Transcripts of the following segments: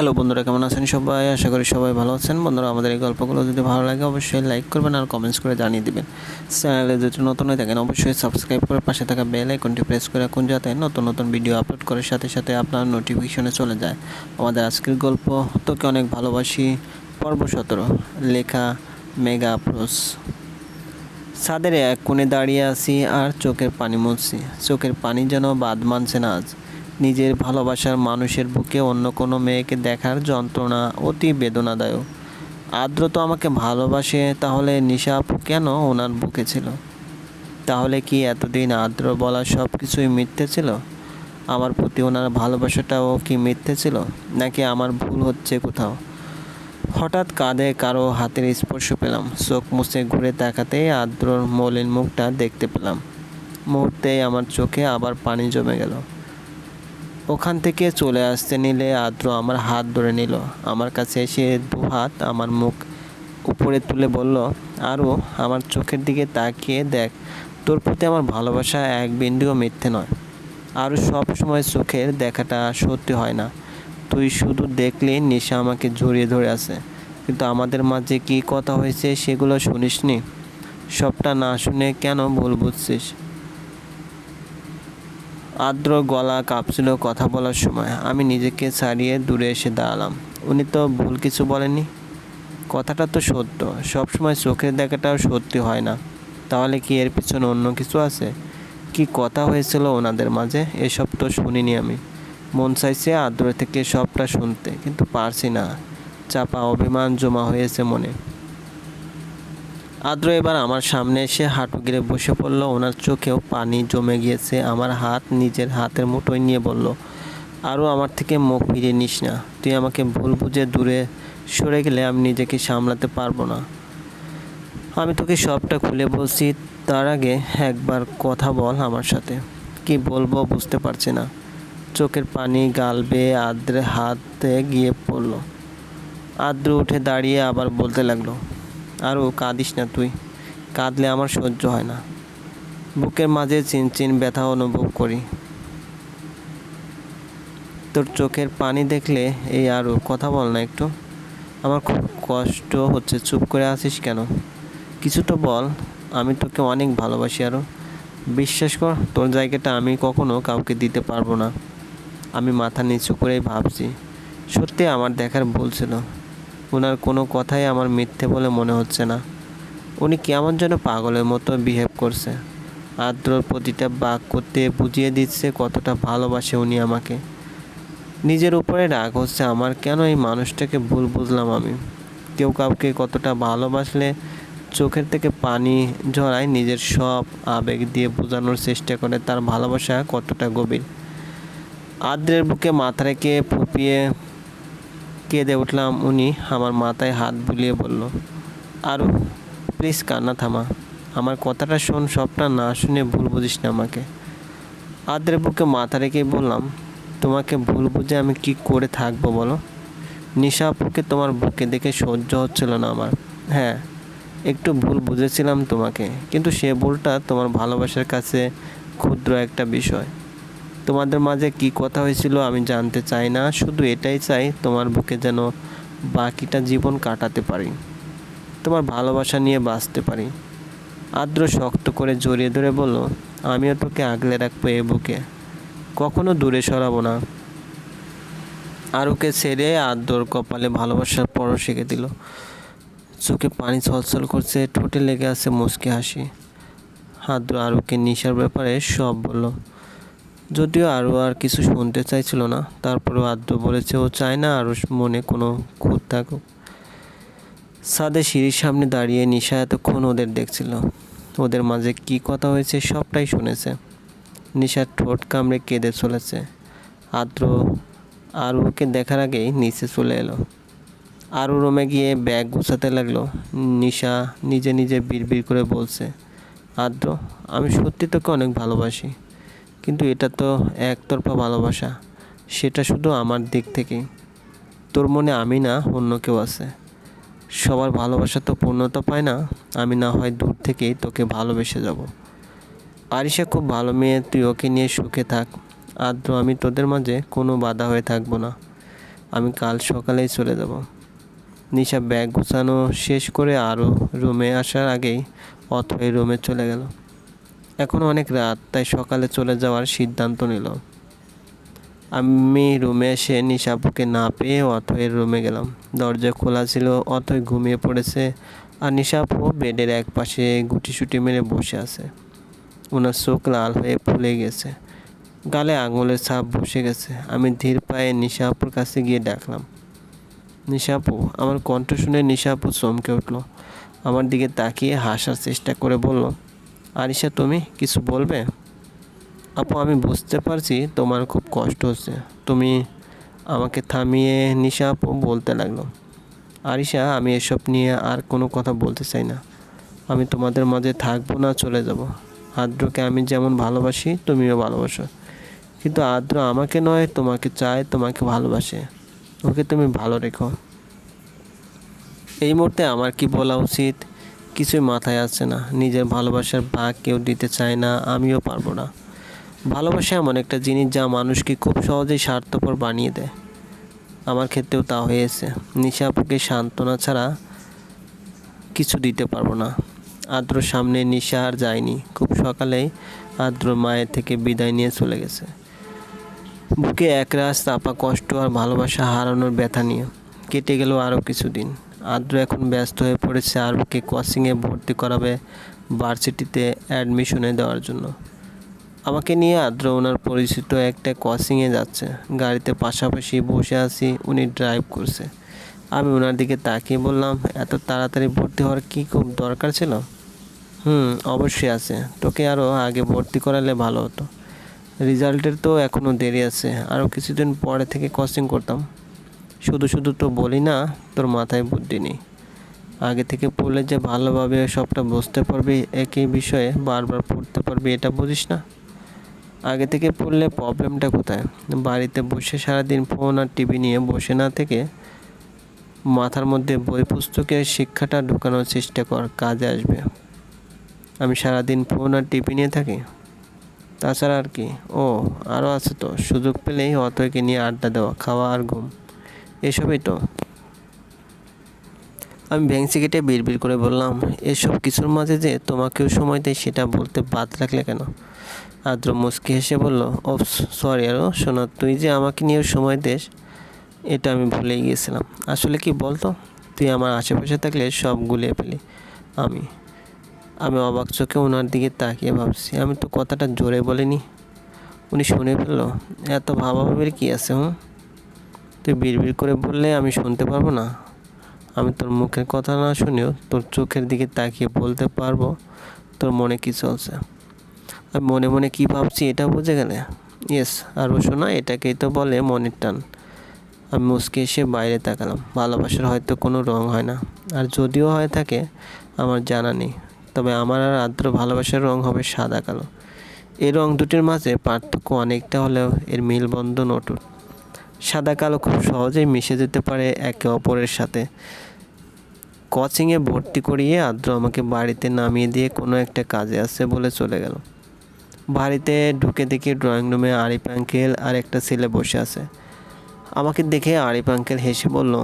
Hello বন্ধুরা, কেমন আছেন সবাই? আশা করি সবাই ভালো আছেন। বন্ধুরা, আমাদের এই গল্পগুলো যদি ভালো লাগে, অবশ্যই লাইক করবেন আর কমেন্টস করে জানিয়ে দিবেন। চ্যানেলে যদি নতুন হয়ে থাকেন, অবশ্যই সাবস্ক্রাইব করে পাশে থাকা বেল আইকনটি প্রেস করে রাখুন, যাতে নতুন নতুন ভিডিও আপলোড করার সাথে সাথে আপনার নোটিফিকেশনে চলে যায়। আমাদের আজকের গল্প, তোকে অনেক ভালোবাসি, পর্ব সতেরো, লেখা মেগা আপ্রোস ছাদের এক কোণে দাঁড়িয়ে আছি আর চোখের পানি মুছছি। চোখের পানি যেন বাদ মানছে না আজ। নিজের ভালোবাসার মানুষের বুকে অন্য কোনো মেয়েকে দেখার যন্ত্রণা অতি বেদনাদায়ক। আদ্র তো আমাকে ভালোবাসে, তাহলে নিশা আপু কেন ওনার বুকে ছিল? তাহলে কি এতদিন আদ্র বলা সব কিছুই মিথ্যে ছিল? আমার প্রতি ওনার ভালোবাসাটাও কি মিথ্যে ছিল? নাকি আমার ভুল হচ্ছে কোথাও? হঠাৎ কাঁধে কারও হাতের স্পর্শ পেলাম, চোখ মুছে ঘুরে তাকাতেই আদ্রর মলিন মুখটা দেখতে পেলাম। মুহূর্তেই আমার চোখে আবার পানি জমে গেল। ওখান থেকে চলে আসতে নিলে আদ্র আমার হাত ধরে নিল। আমার কাছে এসে দু হাত আমার মুখ উপরে তুলে বলল আরও আমার চোখের দিকে তাকিয়ে দেখ। তোর প্রতি আমার ভালোবাসা এক বিন্দুও মিথ্যে নয়। আরও সব সময় চোখের দেখাটা সত্যি হয় না। তুই শুধু দেখলেই নেশা আমাকে জড়িয়ে ধরে আছে। কিন্তু আমাদের মাঝে কী কথা হয়েছে সেগুলো শুনিসনি? সবটা না শুনে কেন ভুল বুঝছিস? আর্দ্র গলা কাঁপছিল কথা বলার সময়। আমি নিজেকে ছাড়িয়ে দূরে এসে দাঁড়ালাম। উনি তো ভুল কিছু বলেনি কথাটা তো সত্য। সবসময় চোখের দেখাটাও সত্যি হয় না। তাহলে কি এর পিছনে অন্য কিছু আছে? কি কথা হয়েছিল ওনাদের মাঝে? এসব তো শুনিনি আমি। মন চাইছে আদ্র থেকে সবটা শুনতে, কিন্তু পারছি না। চাপা অভিমান জমা হয়েছে মনে। আদ্র এবার আমার সামনে এসে হাঁটু গিরে বসে পড়ল। ওনার চোখেও পানি জমে গিয়েছে। আমার হাত নিজের হাতের মুঠোয় নিয়ে বলল আরও আমার থেকে মুখ ফিরিয়ে নিস না। তুই আমাকে ভুল বুঝে দূরে সরে গেলে আমি নিজেকে সামলাতে পারব না। আমি তোকে সবটা খুলে বলছি। তার আগে একবার কথা বল আমার সাথে। কি বলব বুঝতে পারছি না। চোখের পানি গাল বেয়ে আদ্রে হাতে গিয়ে পড়ল। আদ্র উঠে দাঁড়িয়ে আবার বলতে লাগল আরও কাঁদিস না তুই। কাঁদলে আমার সহ্য হয় না। বুকের মাঝে চিনচিন ব্যথা অনুভব করি। তোর চোখের পানি দেখলে এই আরও কথা বল না একটু। আমার খুব কষ্ট হচ্ছে। চুপ করে আছিস কেন? কিছু তো বল। আমি তোকে অনেক ভালোবাসি আরও বিশ্বাস কর, তোর জায়গাটা আমি কখনো কাউকে দিতে পারব না। আমি মাথা নিচু করেই ভাবছি। সত্যি আমার দেখার ভুল ছিল। ওনার কোনো কথাই আমার মিথ্যে বলে মনে হচ্ছে না। উনি কেমন যেন পাগলের মতো বিহেভ করছে। আদ্রর প্রতিটা করতে বুঝিয়ে দিচ্ছে কতটা ভালোবাসে উনি আমাকে। নিজের উপরে রাগ হচ্ছে আমার, কেন এই মানুষটাকে ভুল বুঝলাম আমি? কেউ কাউকে কতটা ভালোবাসলে চোখের থেকে পানি ঝরায় নিজের সব আবেগ দিয়ে বোঝানোর চেষ্টা করে তার ভালোবাসা কতটা গভীর। আদ্রের বুকে মাথা রেখে ফুপিয়ে কেঁদে উঠলাম, উনি আমার মাথায় হাত বুলিয়ে বলল আরও প্লিজ কান্না থামা। আমার কথাটা শোন, সবটা না শুনে ভুল বুঝিস না আমাকে। আদ্রের বুকে মাথা রেখেই বললাম, তোমাকে ভুল বুঝে আমি কি করে থাকব বলো? নিশা আপুকে তোমার বুকে দেখে সহ্য হচ্ছিল না আমার। হ্যাঁ একটু ভুল বুঝেছিলাম তোমাকে, কিন্তু সে ভুলটা তোমার ভালোবাসার কাছে ক্ষুদ্র একটা বিষয়। তোমাদের মাঝে কি কথা হয়েছিল আমি জানতে চাই না। শুধু এটাই চাই তোমার বুকে যেন বাকিটা জীবন কাটাতে পারি। তোমার ভালোবাসা নিয়ে বাঁচতে পারি। আদ্র শক্ত করে জড়িয়ে ধরে বলল, আমিও তোকে আগলে রাখব এ বুকে। কখনো দূরে সরাবো না। আরুকে ছেড়ে আদ্রর কপালে ভালোবাসার পরশ শিখে দিল। চোখে পানি ছলছল করছে, ঠোঁটে লেগে আছে মুচকি হাসি। আদ্র আরুকে নিশার ব্যাপারে সব বলল যদিও আরও আর কিছু শুনতে চাইছিল না, তারপরেও আদ্র বলেছে ও চায় না আরও মনে কোনো খুঁত থাকুক। সাদে সিঁড়ির সামনে দাঁড়িয়ে নিশা এতক্ষণ ওদের দেখছিল। ওদের মাঝে কি কথা হয়েছে সবটাই শুনেছে। নিশার ঠোঁট কামড়ে কেঁদে চলেছে। আদ্র আরুকে দেখার আগেই নিচে চলে এলো। আরু রুমে গিয়ে ব্যাগ গুছাতে লাগল। নিশা নিজে নিজে বিড়বিড় করে বলছে আদ্র আমি সত্যি তোকে অনেক ভালোবাসি। কিন্তু এটা তো একতরফা ভালোবাসা। সেটা শুধু আমার দিক থেকেই। তোর মনে আমি না, অন্য কেউ আছে। সবার ভালোবাসা তো পূর্ণতা পায় না, আমি না হয় দূর থেকেই তোকে ভালোবেসে যাব। আরিশা খুব ভালো মেয়ে, তুই ওকে নিয়ে সুখে থাক। আদ্র, আমি তোদের মাঝে কোনো বাধা হয়ে থাকব না। আমি কাল সকালেই চলে যাব। নিশা ব্যাগ গুছানো শেষ করে আরও রুমে আসার আগেই অথই রুমে চলে গেল। এখন অনেক রাত, তাই সকালে চলে যাওয়ার সিদ্ধান্ত নিল। আমি রুমে এসে নিশাপুকে না পেয়ে অথয়ের রুমে গেলাম। দরজা খোলা ছিল, অথয় ঘুমিয়ে পড়েছে আর নিশাপু বেডের এক পাশে গুটিসুটি মেরে বসে আছে। ওনার চোখ লাল হয়ে ফুলে গেছে। গালে আঙুলের ছাপ বসে গেছে। আমি ধীর পায়ে নিশাপুর কাছে গিয়ে ডাকলাম। নিশাপু, আমার কণ্ঠ শুনে নিশাপু চমকে উঠল। আমার দিকে তাকিয়ে হাসার চেষ্টা করে বলল আরিশা, তুমি কিছু বলবে? আপু, আমি বুঝতে পারছি তোমার খুব কষ্ট হচ্ছে। তুমি আমাকে থামিয়ে নিশা আপু বলতে লাগল। আরিশা, আমি এসব নিয়ে আর কোনো কথা বলতে চাই না। আমি তোমাদের মাঝে থাকব না, চলে যাব। আদ্রকে আমি যেমন ভালোবাসি, তুমিও ভালোবাসো। কিন্তু আদ্র আমাকে নয়, তোমাকে চায়, তোমাকে ভালোবাসে। ওকে তুমি ভালো রেখো। এই মুহূর্তে আমার কি বলা উচিত? কিছুই মাথায় আসছে না। নিজের ভালোবাসার ভাগ কেউ দিতে চায় না, আমিও পারব না। ভালোবাসা এমন একটা জিনিস যা মানুষকে খুব সহজেই স্বার্থপর বানিয়ে দেয়। আমার ক্ষেত্রেও তা হয়েছে। নিশাপুকে সান্ত্বনা ছাড়া কিছু দিতে পারব না। আদ্র সামনে নিশা আর যায়নি। খুব সকালেই আদ্র মায়ের থেকে বিদায় নিয়ে চলে গেছে। বুকে একরাশ চাপা কষ্ট আর ভালোবাসা হারানোর ব্যথা নিয়ে। কেটে গেল আরও কিছুদিন। আদ্র এখন ব্যস্ত হয়ে পড়েছে আরবকে কোচিংয়ে ভর্তি করাবে ভার্সিটিতে অ্যাডমিশনে দেওয়ার জন্য। আমাকে নিয়ে আদ্র ওনার পরিচিত একটা কোচিংয়ে যাচ্ছে। গাড়িতে পাশাপাশি বসে আছি, উনি ড্রাইভ করছে। আমি ওনার দিকে তাকিয়ে বললাম, এত তাড়াতাড়ি ভর্তি হওয়ার কি খুব দরকার ছিল? হুম, অবশ্যই আছে। তোকে আরও আগে ভর্তি করালে ভালো হতো। রেজাল্টের তো এখনও দেরি আছে। আরও কিছুদিন পরে থেকে কোচিং করতাম। শুধু শুধু তো বলি না, তোর মাথায় বুদ্ধি নেই। আগে থেকে পড়লে যে ভালোভাবে সবটা বুঝতে পারবি, একই বিষয়ে বারবার পড়তে পারবি, এটা বুঝিস না? আগে থেকে পড়লে প্রবলেমটা কোথায়? বাড়িতে বসে সারাদিন ফোন আর টিভি নিয়ে বসে না থেকে মাথার মধ্যে বই পুস্তকের শিক্ষাটা ঢোকানোর চেষ্টা কর, কাজে আসবে। আমি সারাদিন ফোন আর টিভি নিয়ে থাকি? তাছাড়া আর কি? ও আরও আছে তো, সুযোগ পেলেই অতকে নিয়ে আড্ডা দেওয়া, খাওয়া আর ঘুম। এসবই তো। আমি ভ্যাংসি কেটে বিড়বিড় করে বললাম, এসব কিছুর মাঝে যে তোমাকেও সময় দেয় সেটা বলতে বাদ রাখলে কেন? আদ্র মুস্কি হেসে বলল ও সরি আরও শোনো তুই যে আমাকে নিয়েও সময় দেস, এটা আমি ভুলেই গিয়েছিলাম। আসলে কি বলতো, তুই আমার আশেপাশে থাকলে সব গুলিয়ে ফেলি, আমি। আমি অবাক চোখে ওনার দিকে তাকিয়ে ভাবছি, আমি তো কথাটা জোরে বলিনি। উনি শুনে ফেলল, এত ভাবাভাবির কী আছে, হুম? তুই বিড়বিড় করে বললে আমি শুনতে পারব না। আমি তোর মুখের কথা না শুনেও তোর চোখের দিকে তাকিয়ে বলতে পারব তোর মনে কী চলছে। আর মনে মনে কী ভাবছি এটা বুঝে গেলে? ইয়েস আর শোনা, এটাকেই তো বলে মনের টান। আমি মুসকে এসে বাইরে তাকালাম। ভালোবাসার হয়তো কোনো রং হয় না। আর যদিও হয় থাকে, আমার জানা নেই। তবে আমার আর আদ্র ভালোবাসার রং হবে সাদা কালো। এই রং দুটির মাঝে পার্থক্য অনেকটা হলেও এর মিলবন্ধন অটুট। সাদা কালো খুব সহজেই মিশে যেতে পারে একে অপরের সাথে। কোচিংয়ে ভর্তি করিয়ে আদ্র আমাকে বাড়িতে নামিয়ে দিয়ে কোনো একটা কাজে আসছে বলে চলে গেল। বাড়িতে ঢুকে দেখি ড্রয়িং রুমে আরিফ আঙ্কেল আর একটা ছেলে বসে আছে। আমাকে দেখে আরিফ আঙ্কেল হেসে বলল,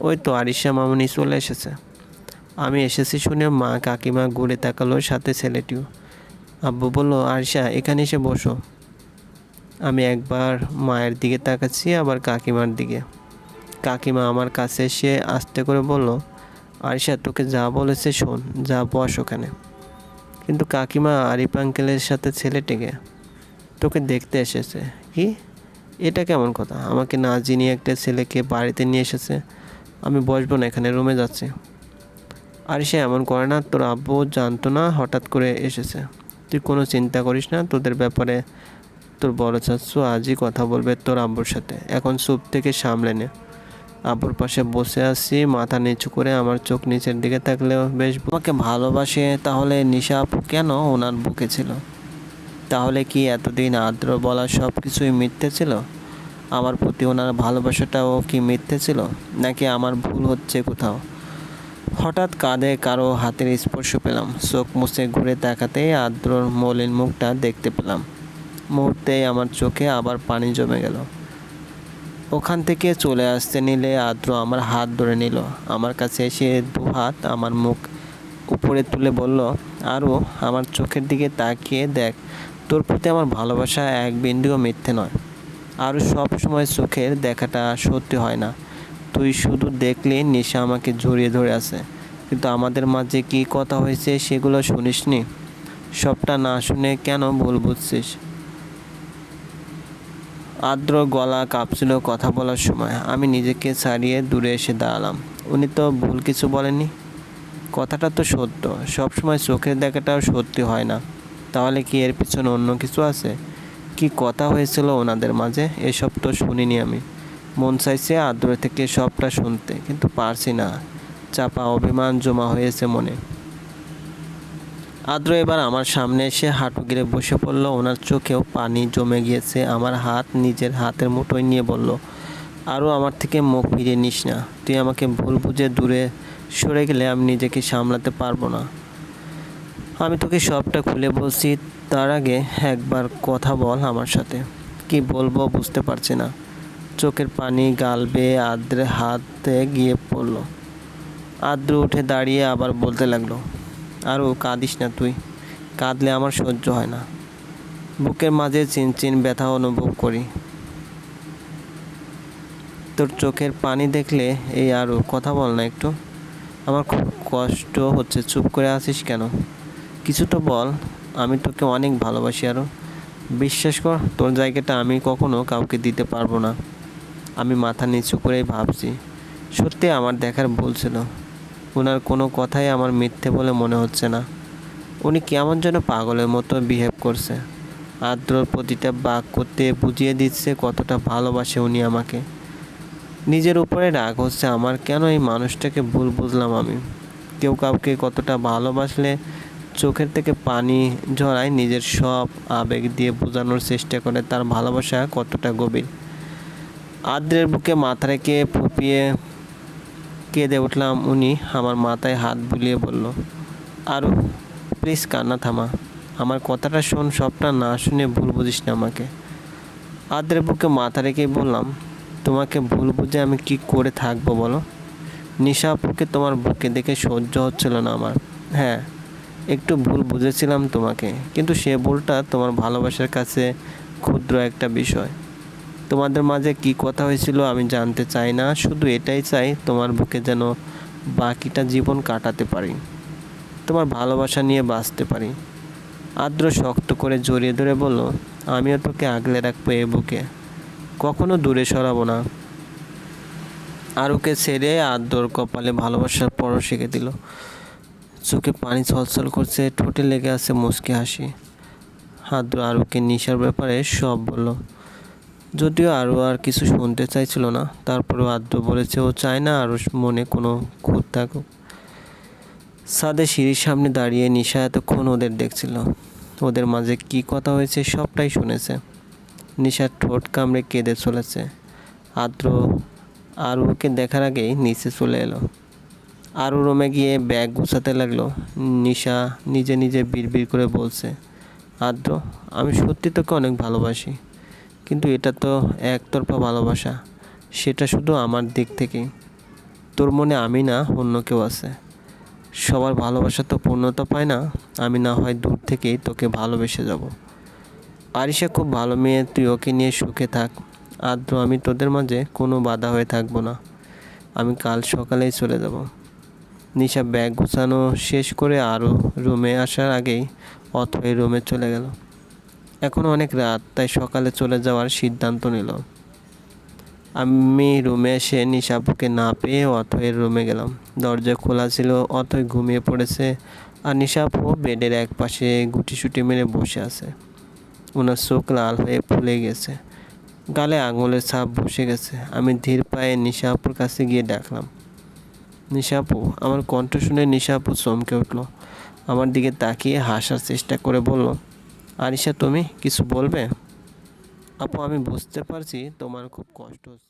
ওই তো আরিশা মামনি চলে এসেছে। আমি এসেছি শুনে মা কাকিমা ঘুরে তাকালো সাথে ছেলেটিও। আব্বু বলল, আরিশা, এখানে এসে বসো। আমি একবার মায়ের দিকে তাকাচ্ছি, আবার কাকিমার দিকে। কাকিমা আমার কাছে এসে আস্তে করে বলল, আরিশা, তোকে যা বলেছে শোন, যা বস ওখানে। কিন্তু কাকিমা আরিফ আঙ্কেলের সাথে ছেলেটিকে তোকে দেখতে এসেছে। কি? এটা কেমন কথা? আমাকে না চিনিয়ে একটা ছেলেকে বাড়িতে নিয়ে এসেছে? আমি বসবো না, এখানে রুমে যাচ্ছি। আর সে এমন করে না, তোর আব্বু জানতো না হঠাৎ করে এসেছে। তুই কোনো চিন্তা করিস না, তোদের ব্যাপারে তোর বড় চাচ্ছু আজই কথা বলবে তোর আব্বুর সাথে। এখন চুপ থেকে সামলে নে। আব্বুর পাশে বসে আছি, মাথা নিচু করে আমার চোখ নিচের দিকে থাকলেও বেশ আমাকে ভালোবাসে, তাহলে নিশা আপু কেন ওনার বুকে ছিল? তাহলে কি এতদিন আদ্র বলা সব কিছুই মিথ্যে ছিল? আমার প্রতি ওনার ভালোবাসাটাও কি মিথ্যে ছিল? নাকি আমার ভুল হচ্ছে কোথাও? হঠাৎ কাঁধে কারও হাতের স্পর্শ পেলাম, চোখ মুছে ঘুরে তাকাতে আদ্রর মলিন মুখটা দেখতে পেলাম। মুহূর্তে আমার চোখে আবার পানি জমে গেল। ওখান থেকে চলে আসতে নিলে আদ্র আমার হাত ধরে নিল। আমার কাছে এসে দু হাত আমার মুখ উপরে তুলে বলল আরও আমার চোখের দিকে তাকিয়ে দেখ। তোর প্রতি আমার ভালোবাসা এক বিন্দুও মিথ্যে নয়। আরও সব সময় চোখের দেখাটা সত্যি হয় না। তুই শুধু দেখলে নেশা আমাকে জড়িয়ে ধরে আছে। কিন্তু আমাদের মাঝে কী কথা হয়েছে সেগুলো শুনিসনি? সবটা না শুনে কেন ভুল বুঝছিস? আর্দ্র গলা কাঁপছিল কথা বলার সময়। আমি নিজেকে ছাড়িয়ে দূরে এসে দাঁড়ালাম। উনি তো ভুল কিছু বলেননি। কথাটা তো সত্য। সবসময় চোখের দেখাটাও সত্যি হয় না। তাহলে কি এর পিছনে অন্য কিছু আছে? কি কথা হয়েছিল ওনাদের মাঝে? এসব তো শুনিনি আমি। মন চাইছে আদ্র থেকে সবটা শুনতে, কিন্তু পারছি না। চাপা অভিমান জমা হয়েছে মনে। আদ্র এবার আমার সামনে এসে হাঁটু গিরে বসে পড়ল। ওনার চোখেও পানি জমে গিয়েছে। আমার হাত নিজের হাতের মুঠোয় নিয়ে বলল আরও আমার থেকে মুখ ফিরিয়ে নিস না। তুই আমাকে ভুল বুঝে দূরে সরে গেলে আমি নিজেকে সামলাতে পারব না। আমি তোকে সবটা খুলে বলছি। তার আগে একবার কথা বল আমার সাথে। কি বলব বুঝতে পারছি না। চোখের পানি গাল বেয়ে আদ্রে হাতে গিয়ে পড়ল। আদ্র উঠে দাঁড়িয়ে আবার বলতে লাগল আরও কাঁদিস না তুই। কাঁদলে আমার সহ্য হয় না। বুকের মাঝে চিনচিন ব্যথা অনুভব করি। তোর চোখের পানি দেখলে এই আরও কথা বল না একটু। আমার খুব কষ্ট হচ্ছে, চুপ করে আছিস কেন? কিছু তো বল, আমি তোকে অনেক ভালোবাসি আরও বিশ্বাস কর, তোর জায়গাটা আমি কখনো কাউকে দিতে পারব না। আমি মাথা নিচু করেই ভাবছি। সত্যি আমার দেখার ভুল ছিল। ওনার কোনো কথাই আমার মিথ্যে বলে মনে হচ্ছে না। উনি কেমন যেন পাগলের মতো বিহেভ করছে। আদ্রর প্রতিটা বাক করতে বুঝিয়ে দিচ্ছে কতটা ভালোবাসে উনি আমাকে। নিজের উপরে রাগ হচ্ছে আমার, কেন এই মানুষটাকে ভুল বুঝলাম আমি? কেউ কাউকে কতটা ভালোবাসলে চোখের থেকে পানি ঝরায় নিজের সব আবেগ দিয়ে বোঝানোর চেষ্টা করে তার ভালোবাসা কতটা গভীর। আদ্রের বুকে মাথা রেখে ফুপিয়ে কেঁদে উঠলাম, উনি আমার মাথায় হাত বুলিয়ে বলল আরও প্লিজ কান্না থামা। আমার কথাটা শোন, সবটা না শুনে ভুল বুঝিস না আমাকে। আদ্রের বুকে মাথা রেখেই বললাম, তোমাকে ভুল বুঝে আমি কি করে থাকব বলো? নিশা আপুকে তোমার বুকে দেখে সহ্য হচ্ছিল না আমার। হ্যাঁ একটু ভুল বুঝেছিলাম তোমাকে, কিন্তু সে ভুলটা তোমার ভালোবাসার কাছে ক্ষুদ্র একটা বিষয়। তোমাদের মাঝে কি কথা হয়েছিল আমি জানতে চাই না। শুধু এটাই চাই তোমার বুকে যেন বাকিটা জীবন কাটাতে পারি। তোমার ভালোবাসা নিয়ে বাঁচতে পারি। আদ্র শক্ত করে জড়িয়ে ধরে বলল, আমিও তোকে আগলে রাখব এ বুকে। কখনো দূরে সরাবো না। আরুকে ছেড়ে আদ্রর কপালে ভালোবাসার পরশ শিখে দিল। চোখে পানি ছলছল করছে, ঠোঁটে লেগে আছে মুচকি হাসি। আদ্র আরুকে নিশার ব্যাপারে সব বলল যদিও আরও আর কিছু শুনতে চাইছিল না, তারপরেও আদ্র বলেছে ও চায় না আরও মনে কোনো খুঁত থাকুক। সাদে সিঁড়ির সামনে দাঁড়িয়ে নিশা এতক্ষণ ওদের দেখছিল। ওদের মাঝে কি কথা হয়েছে সবটাই শুনেছে। নিশার ঠোঁট কামড়ে কেঁদে চলেছে। আদ্র আরুকে দেখার আগেই নিচে চলে এলো। আরু রুমে গিয়ে ব্যাগ গুছাতে লাগল। নিশা নিজে নিজে বিড়বিড় করে বলছে আদ্র আমি সত্যি তোকে অনেক ভালোবাসি। কিন্তু এটা তো একতরফা ভালোবাসা। সেটা শুধু আমার দিক থেকেই। তোর মনে আমি না, অন্য কেউ আছে। সবার ভালোবাসা তো পূর্ণতা পায় না, আমি না হয় দূর থেকেই তোকে ভালোবেসে যাব। আরিশা খুব ভালো মেয়ে, তুই ওকে নিয়ে সুখে থাক। আদ্র, আমি তোদের মাঝে কোনো বাধা হয়ে থাকব না। আমি কাল সকালেই চলে যাব। নিশা ব্যাগ গুছানো শেষ করে আরও রুমে আসার আগেই অথই রুমে চলে গেল। এখন অনেক রাত, তাই সকালে চলে যাওয়ার সিদ্ধান্ত নিল। আমি রুমে এসে নিশাপুকে না পেয়ে অথয়ের রুমে গেলাম। দরজা খোলা ছিল, অথয় ঘুমিয়ে পড়েছে আর নিশাপু বেডের এক পাশে গুটিসুটি মেরে বসে আছে। ওনার চোখ লাল হয়ে ফুলে গেছে। গালে আঙুলের ছাপ বসে গেছে। আমি ধীর পায়ে নিশাপুর কাছে গিয়ে ডাকলাম। নিশাপু, আমার কণ্ঠ শুনে নিশাপু চমকে উঠল। আমার দিকে তাকিয়ে হাসার চেষ্টা করে বলল আরিশা তুমি কিছু বলবে? আপু আমি বুঝতে পারছি তোমার খুব কষ্ট হচ্ছে।